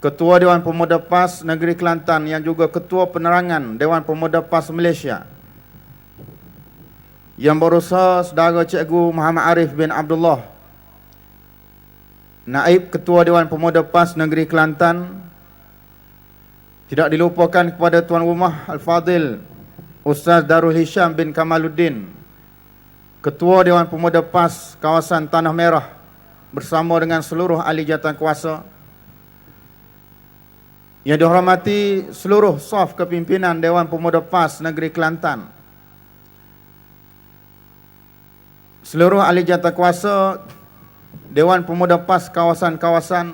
Ketua Dewan Pemuda PAS Negeri Kelantan yang juga Ketua Penerangan Dewan Pemuda PAS Malaysia. Yang berusaha saudara Cikgu Muhammad Arif bin Abdullah. Naib Ketua Dewan Pemuda PAS Negeri Kelantan. Tidak dilupakan kepada Tuan Rumah Al-Fadil Ustaz Darul Hisham bin Kamaluddin. Ketua Dewan Pemuda PAS kawasan Tanah Merah bersama dengan seluruh ahli jawatan kuasa yang dihormati seluruh saf kepimpinan Dewan Pemuda PAS Negeri Kelantan. Seluruh ahli jawatan kuasa Dewan Pemuda PAS kawasan-kawasan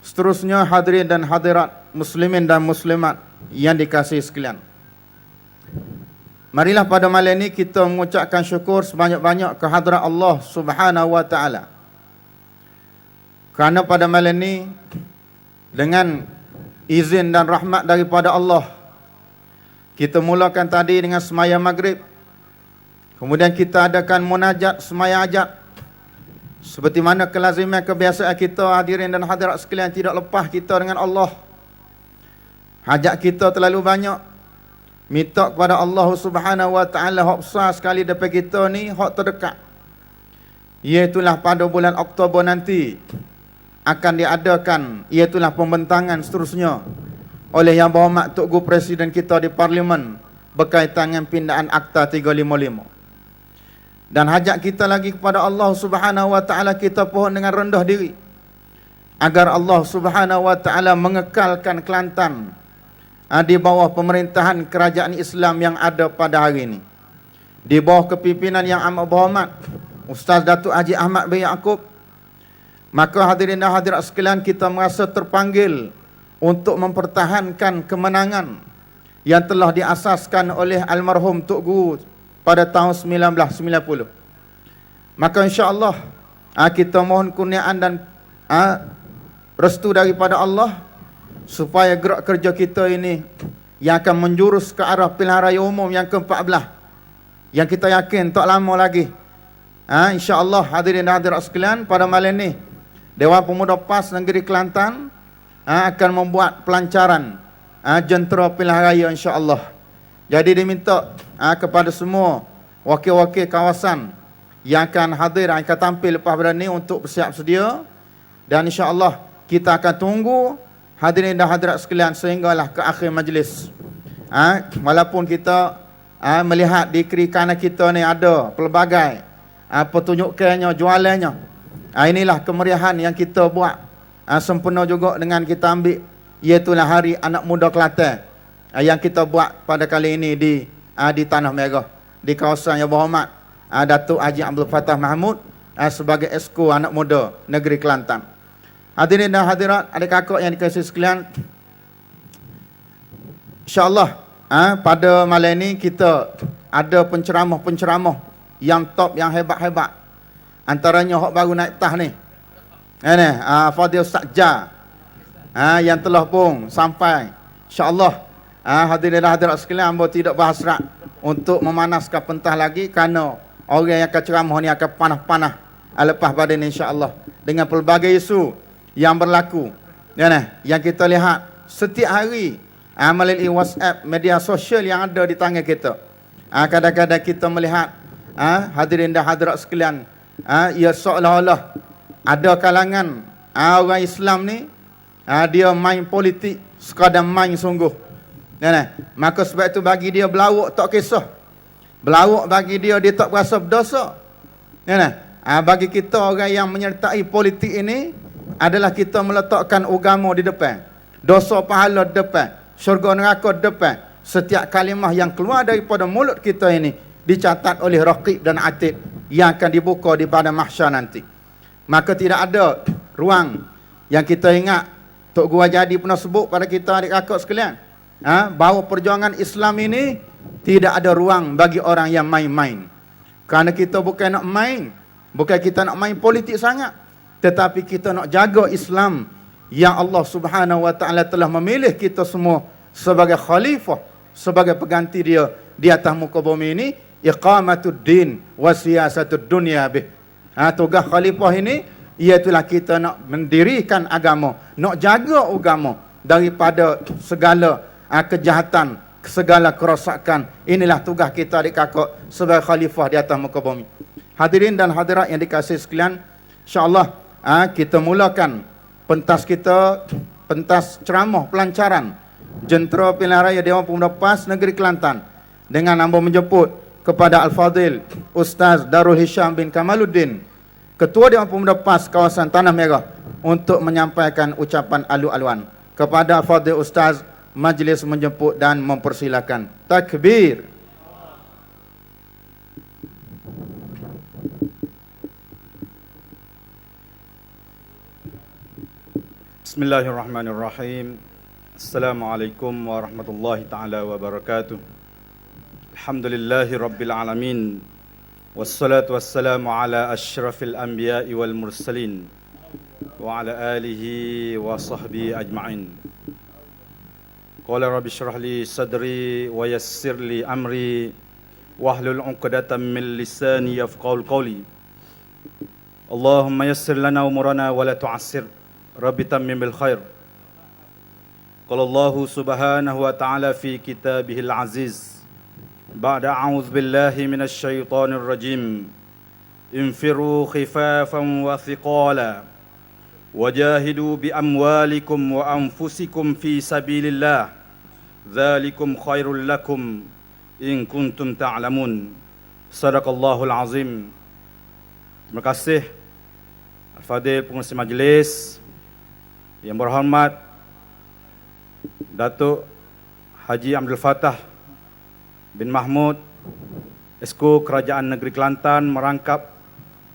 seterusnya hadirin dan hadirat muslimin dan muslimat yang dikasihi sekalian. Marilah pada malam ini kita mengucapkan syukur sebanyak-banyak kehadrat Allah Subhanahu wa taala. Kerana pada malam ini dengan izin dan rahmat daripada Allah. Kita mulakan tadi dengan semaya maghrib. Kemudian kita adakan munajat semaya ajat seperti mana kelaziman kebiasaan kita hadirin dan hadirat sekalian tidak lepas kita dengan Allah. Hajat kita terlalu banyak. Minta kepada Allah Subhanahu wa taala hak besar sekali depan kita ni hak terdekat. Iaitulah pada bulan Oktober nanti akan diadakan iaitulah pembentangan seterusnya oleh yang berhormat Tok Guru Presiden kita di Parlimen berkaitan dengan pindaan Akta 355. Dan hajat kita lagi kepada Allah Subhanahu wa taala kita pohon dengan rendah diri agar Allah Subhanahu wa taala mengekalkan Kelantan ah, di bawah pemerintahan kerajaan Islam yang ada pada hari ini. Di bawah kepimpinan yang amat berhormat Ustaz Datuk Haji Ahmad bin Yaakob Maka hadirin dan hadirat sekalian kita merasa terpanggil untuk mempertahankan kemenangan yang telah diasaskan oleh almarhum Tok Guru pada tahun 1990. Maka insya-Allah ah, kita mohon kurniaan dan ah, restu daripada Allah supaya gerak kerja kita ini yang akan menjurus ke arah pilihan raya umum yang ke-14 yang kita yakin tak lama lagi. Ha, insya-Allah hadirin dan hadirat sekalian pada malam ini Dewan Pemuda PAS Negeri Kelantan ha, akan membuat pelancaran ha, jentera pilihan raya insya-Allah. Jadi diminta ha, kepada semua wakil-wakil kawasan yang akan hadir yang akan tampil lepas ini untuk bersiap sedia dan insya-Allah kita akan tunggu hadirin dan hadirat sekalian sehinggalah ke akhir majlis. Walaupun kita ha, melihat di kiri kanan kita ni ada pelbagai ha, petunjukannya, jualannya. Ha, inilah kemeriahan yang kita buat. Ha, sempurna juga dengan kita ambil. Iaitulah hari anak muda Kelantan. Ha, yang kita buat pada kali ini di di Tanah Merah. Di kawasan yang berhormat Datuk Haji Abdul Fattah Mahmud sebagai esko anak muda negeri Kelantan. Hadirin dan hadirat adik kakak yang dikasihi sekalian. InsyaAllah ha, pada malam ini kita ada penceramah-penceramah yang top, yang hebat-hebat Antaranya hok baru naik tah ni. Ini, uh, Fadil Sakja. Uh, yang telah pun sampai. InsyaAllah. Uh, hadirin hadirat sekalian, hamba tidak berhasrat untuk memanaskan pentah lagi kerana orang yang akan ceramah ni akan panah-panah lepas pada ini insyaAllah. Dengan pelbagai isu yang berlaku. Ini, yang kita lihat setiap hari uh, melalui WhatsApp, media sosial yang ada di tangan kita. Uh, kadang-kadang kita melihat uh, hadirin dan hadirat sekalian ha, ia seolah-olah ada kalangan ha, orang Islam ni ha, dia main politik sekadar main sungguh. Ya, nah, maka sebab itu bagi dia belawak tak kisah. Belawak bagi dia dia tak berasa berdosa. Ya, nah. ha, bagi kita orang yang menyertai politik ini adalah kita meletakkan agama di depan dosa pahala di depan syurga neraka di depan. Setiap kalimah yang keluar daripada mulut kita ini dicatat oleh Raqib dan Atid yang akan dibuka di pada mahsyar nanti. Maka tidak ada ruang yang kita ingat Tok Guru Jadi pernah sebut pada kita adik kakak sekalian. Ha, bahawa perjuangan Islam ini tidak ada ruang bagi orang yang main-main. Kerana kita bukan nak main. Bukan kita nak main politik sangat. Tetapi kita nak jaga Islam yang Allah subhanahu wa ta'ala telah memilih kita semua sebagai khalifah. Sebagai pengganti dia di atas muka bumi ini iqamatud din wa siyasatud dunya bih. Ha tugas khalifah ini Iaitulah kita nak mendirikan agama, nak jaga agama daripada segala uh, kejahatan, segala kerosakan. Inilah tugas kita adik kakak sebagai khalifah di atas muka bumi. Hadirin dan hadirat yang dikasihi sekalian, insya-Allah uh, kita mulakan pentas kita, pentas ceramah pelancaran jentera pilihan raya Dewan Pemuda PAS Negeri Kelantan dengan hamba menjemput kepada Al-Fadhil Ustaz Darul Hisham bin Kamaluddin Ketua Dewan Pemuda PAS kawasan Tanah Merah untuk menyampaikan ucapan alu-aluan kepada Al-Fadhil Ustaz majlis menjemput dan mempersilakan takbir Bismillahirrahmanirrahim. Assalamualaikum warahmatullahi taala wabarakatuh. الحمد لله رب العالمين والصلاة والسلام على أشرف الأنبياء والمرسلين وعلى آله وصحبه أجمعين. قال رب اشرح لي صدري ويسر لي أمري واحلل عقدة من لساني يفقهوا قولي. اللهم يسر لنا أمورنا ولا تعسر رب تمم الخير. قال الله سبحانه وتعالى في كتابه العزيز بعد أعوذ بالله من الشيطان الرجيم انفروا خفافا وثقالا وجاهدوا بأموالكم وأنفسكم في سبيل الله ذلكم خير لكم إن كنتم تعلمون صدق الله العظيم Terima kasih Al-Fadhil pengurusi majlis Yang berhormat Datuk Haji Abdul Fattah bin Mahmud Esko Kerajaan Negeri Kelantan merangkap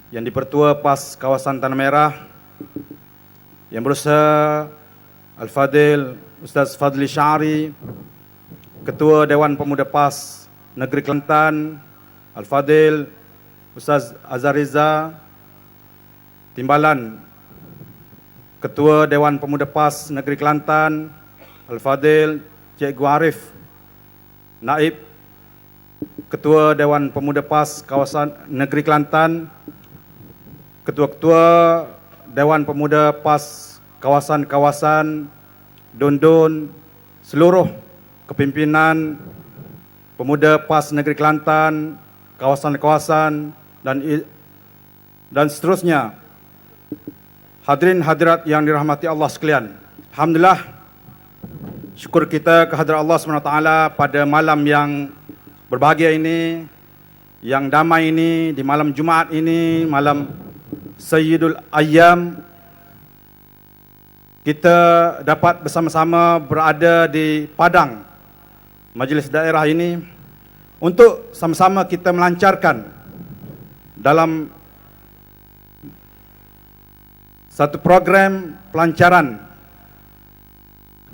yang dipertua PAS kawasan Tanah Merah yang berusaha Al-Fadil Ustaz Fadli Syari Ketua Dewan Pemuda PAS Negeri Kelantan Al-Fadil Ustaz Azariza Timbalan Ketua Dewan Pemuda PAS Negeri Kelantan Al-Fadil Cikgu Arif Naib Ketua Dewan Pemuda PAS Kawasan Negeri Kelantan Ketua-ketua Dewan Pemuda PAS Kawasan-kawasan Dundun Seluruh kepimpinan Pemuda PAS Negeri Kelantan Kawasan-kawasan dan dan seterusnya Hadirin hadirat yang dirahmati Allah sekalian. Alhamdulillah syukur kita kehadrat Allah SWT pada malam yang berbahagia ini, yang damai ini, di malam Jumaat ini, malam Sayyidul Ayyam, kita dapat bersama-sama berada di Padang, majlis daerah ini, untuk sama-sama kita melancarkan dalam satu program pelancaran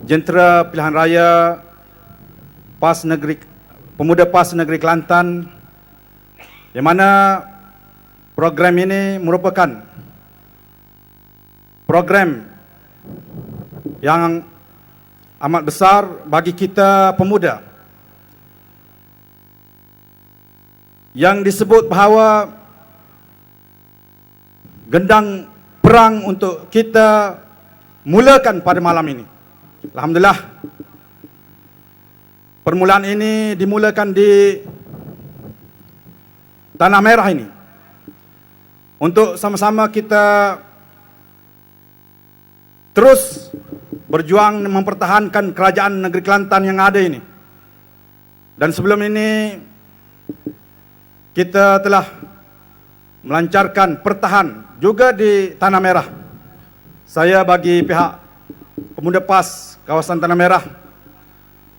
jentera pilihan raya PAS Negeri Pemuda PAS Negeri Kelantan yang mana program ini merupakan program yang amat besar bagi kita pemuda yang disebut bahawa gendang perang untuk kita mulakan pada malam ini. Alhamdulillah. Permulaan ini dimulakan di Tanah Merah ini. Untuk sama-sama kita terus berjuang mempertahankan kerajaan negeri Kelantan yang ada ini. Dan sebelum ini kita telah melancarkan pertahan juga di Tanah Merah. Saya bagi pihak pemuda PAS kawasan Tanah Merah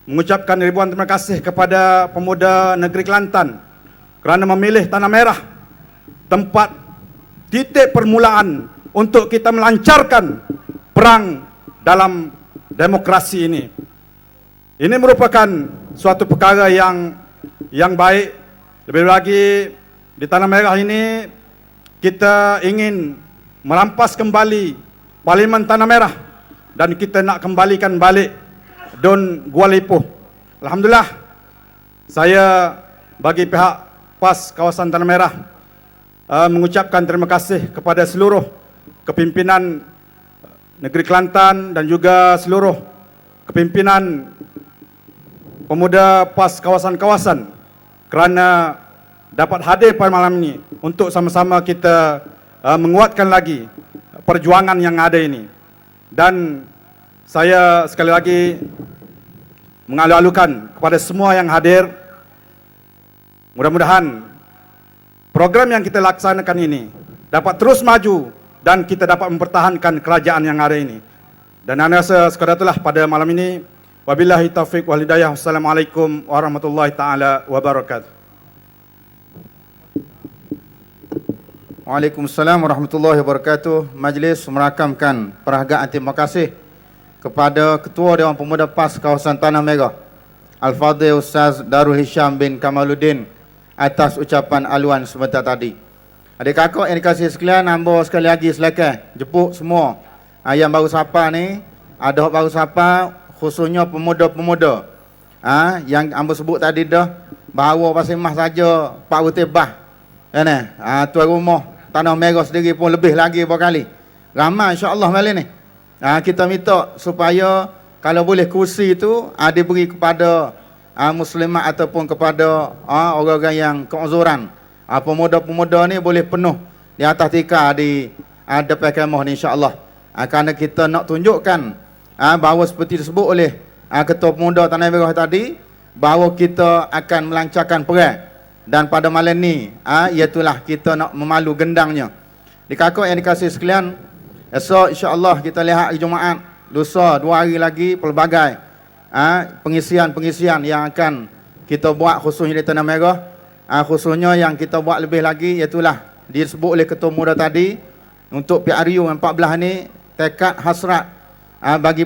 mengucapkan ribuan terima kasih kepada pemuda negeri Kelantan kerana memilih Tanah Merah tempat titik permulaan untuk kita melancarkan perang dalam demokrasi ini. Ini merupakan suatu perkara yang yang baik lebih lagi di Tanah Merah ini kita ingin merampas kembali Parlimen Tanah Merah dan kita nak kembalikan balik Don Gualipo. Alhamdulillah, saya bagi pihak PAS kawasan Tanah Merah uh, mengucapkan terima kasih kepada seluruh kepimpinan negeri Kelantan dan juga seluruh kepimpinan pemuda PAS kawasan-kawasan kerana dapat hadir pada malam ini untuk sama-sama kita uh, menguatkan lagi perjuangan yang ada ini. Dan saya sekali lagi mengalu-alukan kepada semua yang hadir mudah-mudahan program yang kita laksanakan ini dapat terus maju dan kita dapat mempertahankan kerajaan yang ada ini. Dan saya rasa sekadar itulah pada malam ini. Wabillahi taufiq wal hidayah. Wassalamualaikum warahmatullahi taala wabarakatuh. Waalaikumsalam warahmatullahi wabarakatuh. Majlis merakamkan peragaan terima kasih kepada Ketua Dewan Pemuda PAS kawasan Tanah Merah Al-Fadhil Ustaz Darul Hisham bin Kamaluddin atas ucapan aluan sebentar tadi. Adik kakak yang dikasih sekalian, hamba sekali lagi silakan jemput semua ah, yang baru sapa ni, ada baru sapa khususnya pemuda-pemuda. Ah, yang hamba sebut tadi dah bahawa pasal mah saja Pak Utibah. Kan eh? Ah, tuan rumah Tanah Merah sendiri pun lebih lagi berkali. Ramai insya-Allah malam ni. Ah, kita minta supaya kalau boleh kursi itu ah, diberi kepada ah, muslimat ataupun kepada ah, orang-orang yang keuzuran. Ah, pemuda-pemuda ni boleh penuh di atas tikar di ah, depan kemah ni insya-Allah. Ah, kerana kita nak tunjukkan ah, bahawa seperti disebut oleh ah, Ketua Pemuda Tanah Merah tadi bahawa kita akan melancarkan perang dan pada malam ni ah, iaitulah kita nak memalu gendangnya. Di kakak yang dikasih sekalian, esok insya-Allah kita lihat hari Jumaat, lusa dua hari lagi pelbagai ah, pengisian-pengisian yang akan kita buat khususnya di Tanah Merah. Ah, khususnya yang kita buat lebih lagi iaitulah disebut oleh ketua muda tadi untuk PRU 14 ni tekad hasrat ah, bagi